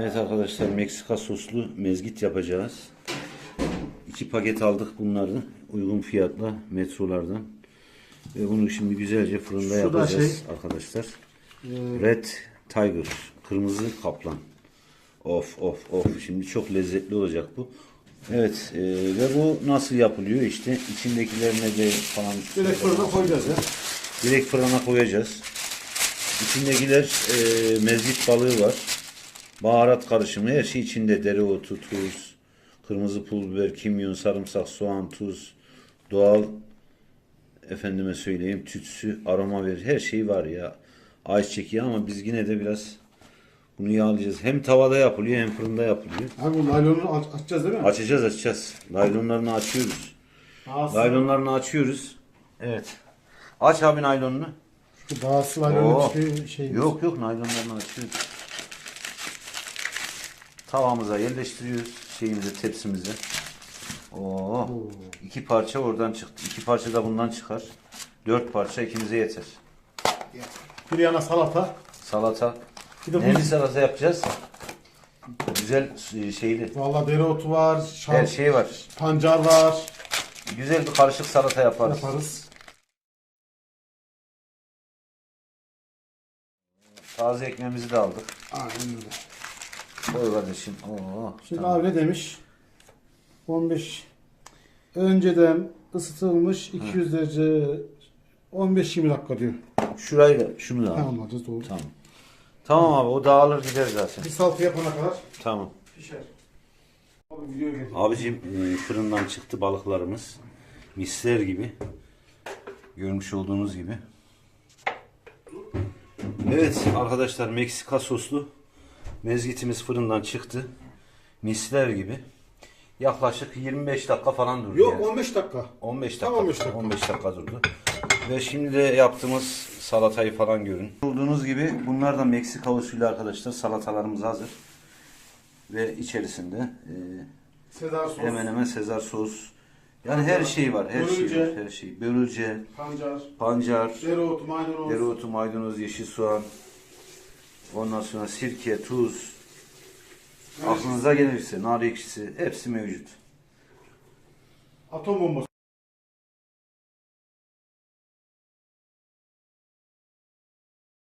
Evet arkadaşlar Meksika soslu mezgit yapacağız. İki paket aldık bunları uygun fiyatla metrolardan. Ve bunu şimdi güzelce fırında Şu yapacağız şey, arkadaşlar. Red Tiger, kırmızı kaplan. Of of of şimdi çok lezzetli olacak bu. Evet e, ve bu nasıl yapılıyor işte içindekilerine de falan Direkt fırına koyacağız ya. Direkt fırına koyacağız. İçindekiler e, mezgit balığı var. Baharat karışımı her şey içinde. Dereotu, tuz, kırmızı pul biber, kimyon, sarımsak, soğan, tuz, doğal efendime söyleyeyim tütsü, aroma verir. Her şey var ya. Ayçiçek yağı ama biz yine de biraz bunu yağlayacağız. Hem tavada yapılıyor hem fırında yapılıyor. Abi bu naylonu aç- açacağız değil mi? Açacağız açacağız. Naylonlarını açıyoruz. Ağzı, Naylonlarını açıyoruz. Evet. Aç abi naylonunu. şu bağısı Oo. naylonun hiçbir şey Yok yok naylonlarını açıyoruz. Tavamıza yerleştiriyoruz şeyimize tepsimize. Oo. iki parça oradan çıktı. İki parça da bundan çıkar. Dört parça ikimize yeter. Bir yana salata. Salata. Bir de bu- Neli salata yapacağız? Güzel e, şeyli. Vallahi dereotu var. Şal, Her şey var. Pancar var. Güzel bir karışık salata yaparız. Yaparız. Taze ekmeğimizi de aldık. Aynen öyle. Koy kardeşim. Oo. Şimdi tamam. abi ne demiş? 15 önceden ısıtılmış 200 derece 15-20 dakika diyor. Şurayı da şunu da al. Tamam alacağız doğru. Tamam. Tamam abi o dağılır gider zaten. Bir salata yapana kadar Tamam. pişer. Abi video. Abicim e, fırından çıktı balıklarımız. Misler gibi. Görmüş olduğunuz gibi. Evet arkadaşlar Meksika soslu mezgitimiz fırından çıktı. Misler gibi. Yaklaşık 25 dakika falan durdu. Yok yani. 15 dakika. 15 dakika. Tam 15 dakika. 15 dakika durdu. Ve şimdi de yaptığımız salatayı falan görün. Olduğunuz gibi bunlar da Meksika usulü arkadaşlar. Salatalarımız hazır. Ve içerisinde e, Sezar sos, hemen hemen Sezar sos. Yani her şey var. Her şey var. Her şey. Börülce, pancar, pancar, dereotu, maydanoz. dereotu, maydanoz, yeşil soğan. Ondan sonra sirke, tuz. Aklınıza gelirse nar ekşisi hepsi mevcut. Atom bombası